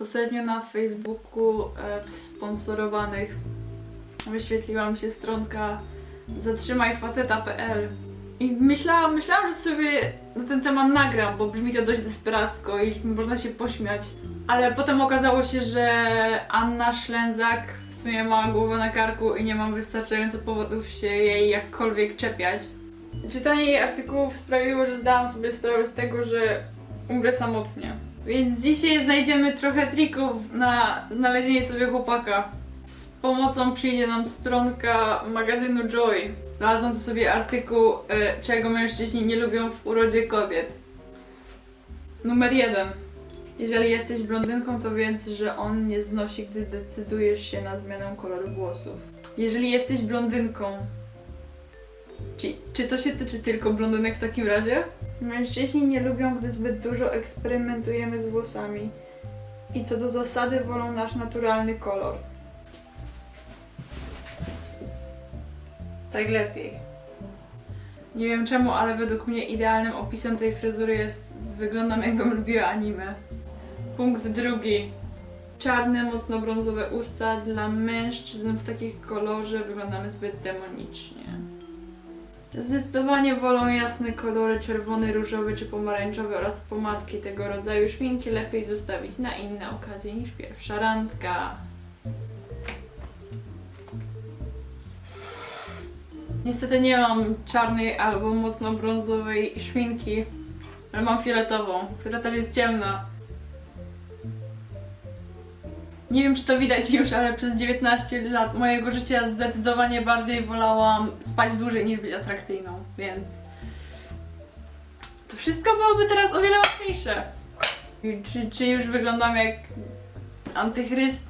Ostatnio na Facebooku e, w sponsorowanych wyświetliła mi się stronka zatrzymajfaceta.pl i myślałam, myślałam, że sobie na ten temat nagram, bo brzmi to dość desperacko i można się pośmiać. Ale potem okazało się, że Anna Szlęzak w sumie ma głowę na karku i nie mam wystarczająco powodów się jej jakkolwiek czepiać. Czytanie jej artykułów sprawiło, że zdałam sobie sprawę z tego, że umrę samotnie. Więc dzisiaj znajdziemy trochę trików na znalezienie sobie chłopaka. Z pomocą przyjdzie nam stronka magazynu Joy. Znalazłam tu sobie artykuł, e, czego mężczyźni nie lubią w urodzie kobiet. Numer jeden. Jeżeli jesteś blondynką, to wiedz, że on nie znosi, gdy decydujesz się na zmianę koloru włosów. Jeżeli jesteś blondynką, czy, czy to się tyczy tylko blondynek w takim razie? Mężczyźni nie lubią, gdy zbyt dużo eksperymentujemy z włosami. I co do zasady wolą nasz naturalny kolor. Tak lepiej. Nie wiem czemu, ale według mnie idealnym opisem tej fryzury jest wyglądam jakbym lubiła anime. Punkt drugi. Czarne, mocno brązowe usta dla mężczyzn w takich kolorze wyglądamy zbyt demonicznie. Zdecydowanie wolą jasne kolory, czerwony, różowy czy pomarańczowy oraz pomadki tego rodzaju szminki lepiej zostawić na inne okazje niż pierwsza randka. Niestety nie mam czarnej albo mocno brązowej szminki, ale mam fioletową, która też jest ciemna. Nie wiem, czy to widać już, ale przez 19 lat mojego życia zdecydowanie bardziej wolałam spać dłużej niż być atrakcyjną, więc to wszystko byłoby teraz o wiele łatwiejsze. Czy, czy już wyglądam jak antychryst?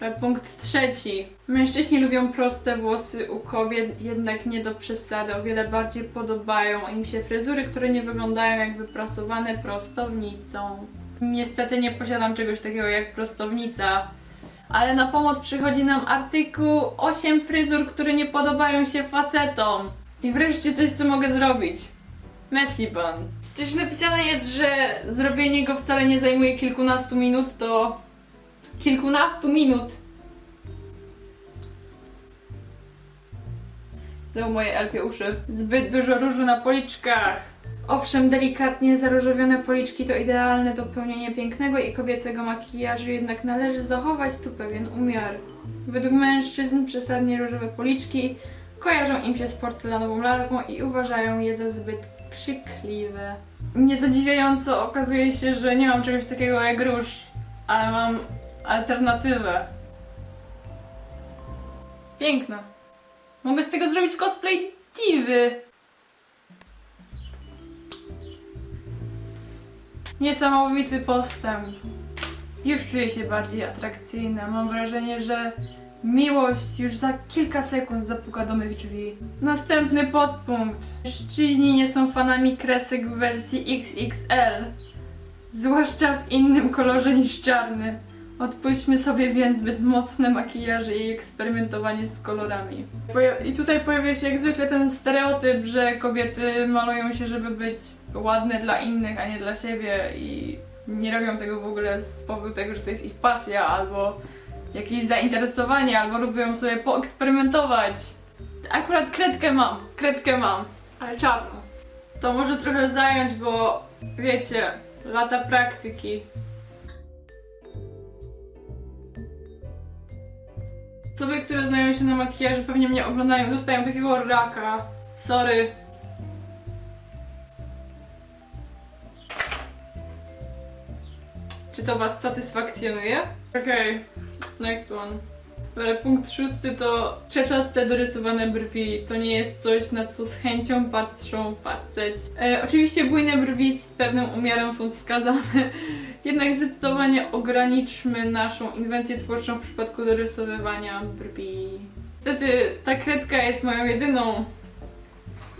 Ale Punkt trzeci. Mężczyźni lubią proste włosy u kobiet, jednak nie do przesady. O wiele bardziej podobają im się fryzury, które nie wyglądają jak wyprasowane prostownicą. Niestety nie posiadam czegoś takiego jak prostownica, ale na pomoc przychodzi nam artykuł 8 fryzur, które nie podobają się facetom. I wreszcie coś, co mogę zrobić. Messi Bun. Czyż napisane jest, że zrobienie go wcale nie zajmuje kilkunastu minut, to kilkunastu minut. Znowu moje elfie uszy. Zbyt dużo różu na policzkach. Owszem, delikatnie zaróżowione policzki to idealne dopełnienie pięknego i kobiecego makijażu, jednak należy zachować tu pewien umiar. Według mężczyzn przesadnie różowe policzki kojarzą im się z porcelanową lalką i uważają je za zbyt krzykliwe. Niezadziwiająco okazuje się, że nie mam czegoś takiego jak róż, ale mam alternatywę. Piękna. Mogę z tego zrobić cosplay diwy. Niesamowity postęp. Już czuję się bardziej atrakcyjna. Mam wrażenie, że miłość już za kilka sekund zapuka do mych drzwi. Następny podpunkt. Mężczyźni nie są fanami kresek w wersji XXL. Zwłaszcza w innym kolorze niż czarny. Odpuśćmy sobie więc zbyt mocne makijaże i eksperymentowanie z kolorami. I tutaj pojawia się jak zwykle ten stereotyp, że kobiety malują się, żeby być ładne dla innych, a nie dla siebie i nie robią tego w ogóle z powodu tego, że to jest ich pasja albo jakieś zainteresowanie, albo lubią sobie poeksperymentować. Akurat kredkę mam, kredkę mam, ale czarną. To może trochę zająć, bo wiecie, lata praktyki. Osoby, które znają się na makijażu, pewnie mnie oglądają, dostają takiego raka. Sorry. To Was satysfakcjonuje? Okej, next one. Ale punkt szósty to czeczaste dorysowane brwi. To nie jest coś, na co z chęcią patrzą faceci. E, oczywiście bujne brwi z pewnym umiarem są wskazane, jednak zdecydowanie ograniczmy naszą inwencję twórczą w przypadku dorysowywania brwi. Niestety ta kredka jest moją jedyną,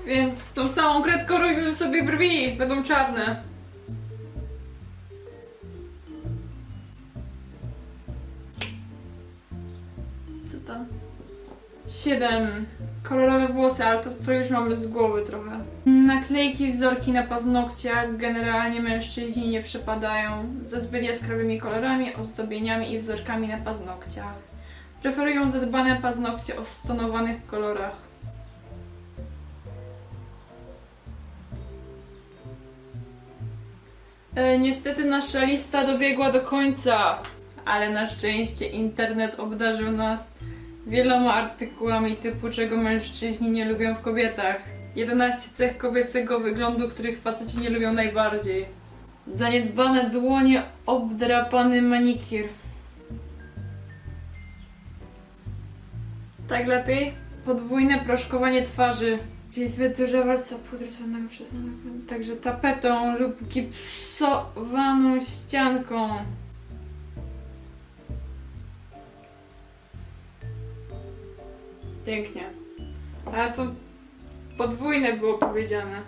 więc tą samą kredką robimy sobie brwi, będą czarne. To? Siedem. kolorowe włosy, ale to, to już mamy z głowy trochę. Naklejki, wzorki na paznokciach generalnie mężczyźni nie przepadają za zbyt jaskrawymi kolorami, ozdobieniami i wzorkami na paznokciach. Preferują zadbane paznokcie o stonowanych kolorach. E, niestety nasza lista dobiegła do końca, ale na szczęście internet obdarzył nas wieloma artykułami typu czego mężczyźni nie lubią w kobietach. 11 cech kobiecego wyglądu, których faceci nie lubią najbardziej. Zaniedbane dłonie, obdrapany manikir. Tak lepiej? Podwójne proszkowanie twarzy. Czyli zbyt duża warstwa pudru przetworzonego, także tapetą lub gipsowaną ścianką. Pięknie. Ale to podwójne było powiedziane.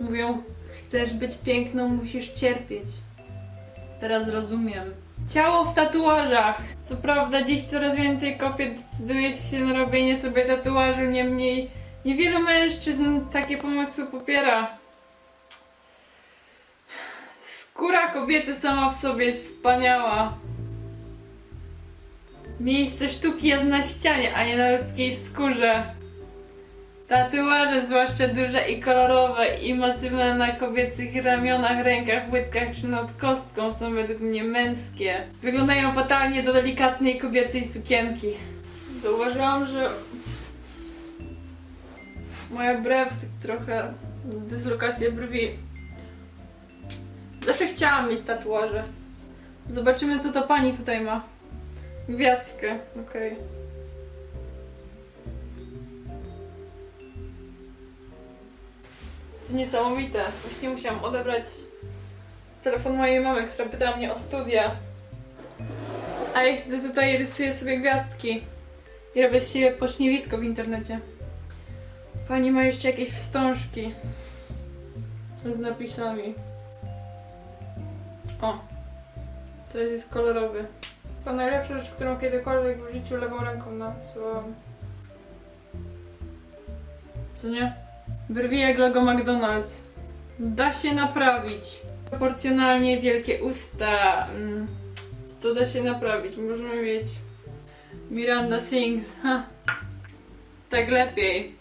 Mówią, chcesz być piękną, musisz cierpieć. Teraz rozumiem. Ciało w tatuażach. Co prawda dziś coraz więcej kobiet decyduje się na robienie sobie tatuaży, niemniej niewielu mężczyzn takie pomysły popiera. Skóra kobiety sama w sobie jest wspaniała. Miejsce sztuki jest na ścianie, a nie na ludzkiej skórze. Tatuaże, zwłaszcza duże i kolorowe i masywne na kobiecych ramionach, rękach, łydkach czy nad kostką są według mnie męskie. Wyglądają fatalnie do delikatnej kobiecej sukienki. Zauważyłam, że moja brew trochę dyslokacja brwi. Zawsze chciałam mieć tatuaże. Zobaczymy co ta pani tutaj ma. Gwiazdkę, okej. To niesamowite. Właśnie musiałam odebrać telefon mojej mamy, która pytała mnie o studia. A ja siedzę tutaj rysuję sobie gwiazdki. I robię z siebie pośmiewisko w internecie. Pani ma jeszcze jakieś wstążki. Z napisami. O. Teraz jest kolorowy. To najlepsza rzecz, którą kiedykolwiek w życiu lewą ręką narysowałam. Co nie? Brwi jak logo McDonald's. Da się naprawić. Proporcjonalnie wielkie usta. Mm. To da się naprawić. Możemy mieć Miranda Sings. Ha. Tak lepiej.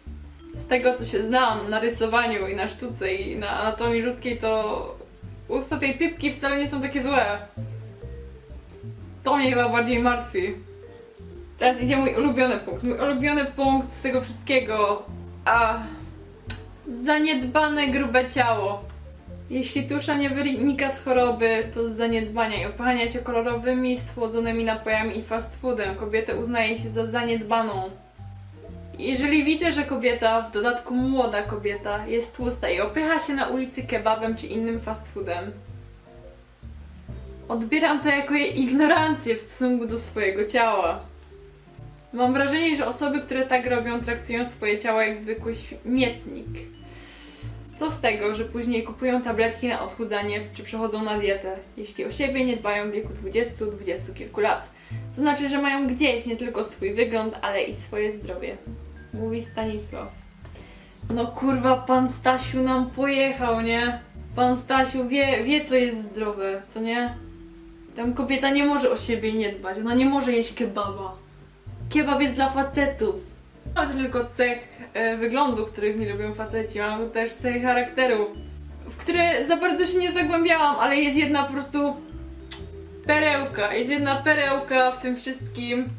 Z tego co się znam na rysowaniu i na sztuce i na anatomii ludzkiej, to usta tej typki wcale nie są takie złe. To mnie chyba bardziej martwi. Teraz idzie mój ulubiony punkt. Mój ulubiony punkt z tego wszystkiego. A. Zaniedbane grube ciało. Jeśli tusza nie wynika z choroby, to z zaniedbania i opachania się kolorowymi, słodzonymi napojami i fast foodem. Kobietę uznaje się za zaniedbaną. Jeżeli widzę, że kobieta, w dodatku młoda kobieta, jest tłusta i opycha się na ulicy kebabem czy innym fast foodem, Odbieram to jako jej ignorancję w stosunku do swojego ciała. Mam wrażenie, że osoby, które tak robią, traktują swoje ciało jak zwykły śmietnik. Co z tego, że później kupują tabletki na odchudzanie czy przechodzą na dietę, jeśli o siebie nie dbają w wieku 20-20 kilku lat. To znaczy, że mają gdzieś nie tylko swój wygląd, ale i swoje zdrowie. Mówi Stanisław. No kurwa, pan Stasiu nam pojechał, nie? Pan Stasiu wie, wie co jest zdrowe, co nie? Tam kobieta nie może o siebie nie dbać, ona nie może jeść kebaba. Kebab jest dla facetów. Ma tylko cech e, wyglądu, których nie lubią faceci, mam też cechy charakteru, w które za bardzo się nie zagłębiałam, ale jest jedna po prostu perełka, jest jedna perełka w tym wszystkim.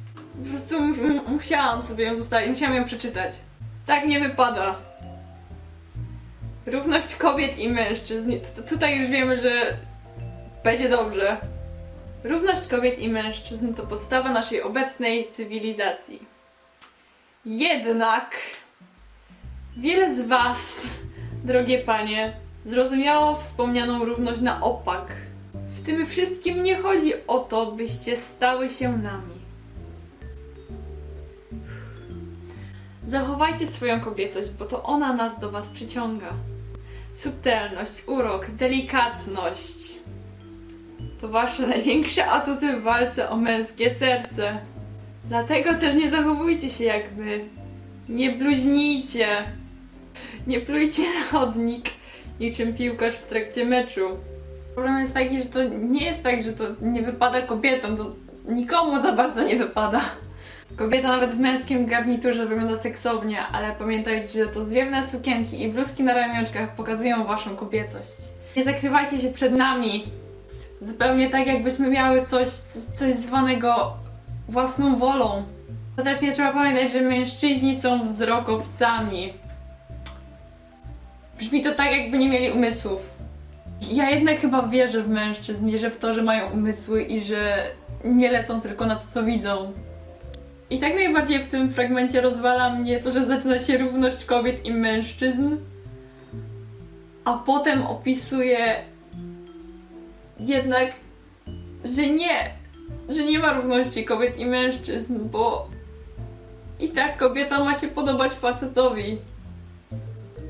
Po prostu mu- mu- musiałam sobie ją zostawić, musiałam ją przeczytać. Tak nie wypada. Równość kobiet i mężczyzn. T- Tutaj już wiemy, że będzie dobrze. Równość kobiet i mężczyzn to podstawa naszej obecnej cywilizacji. Jednak wiele z Was, drogie panie, zrozumiało wspomnianą równość na opak. W tym wszystkim nie chodzi o to, byście stały się nami. Zachowajcie swoją kobiecość, bo to ona nas do Was przyciąga. Subtelność, urok, delikatność. To wasze największe atuty w walce o męskie serce. Dlatego też nie zachowujcie się jak my. Nie bluźnijcie. Nie plujcie na chodnik niczym piłkarz w trakcie meczu. Problem jest taki, że to nie jest tak, że to nie wypada kobietom, to nikomu za bardzo nie wypada. Kobieta nawet w męskim garniturze wygląda seksownie, ale pamiętajcie, że to zwiewne sukienki i bluzki na ramionczkach pokazują waszą kobiecość. Nie zakrywajcie się przed nami. Zupełnie tak, jakbyśmy miały coś, coś, zwanego własną wolą. To też nie trzeba pamiętać, że mężczyźni są wzrokowcami. Brzmi to tak, jakby nie mieli umysłów. Ja jednak chyba wierzę w mężczyzn, wierzę w to, że mają umysły i że nie lecą tylko na to, co widzą. I tak najbardziej w tym fragmencie rozwala mnie to, że zaczyna się równość kobiet i mężczyzn, a potem opisuje jednak, że nie, że nie ma równości kobiet i mężczyzn, bo i tak kobieta ma się podobać facetowi.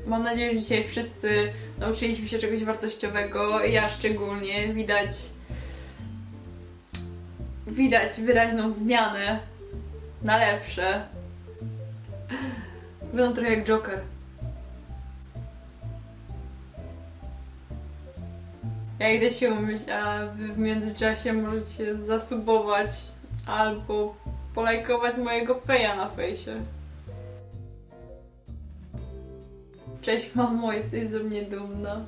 Mam nadzieję, że dzisiaj wszyscy nauczyliśmy się czegoś wartościowego. Ja szczególnie widać widać wyraźną zmianę na lepsze. Wyglądam trochę jak Joker. Ja idę się umyć, a wy w międzyczasie możecie zasubować albo polajkować mojego peja na fejsie. Cześć mamo, jesteś ze mnie dumna.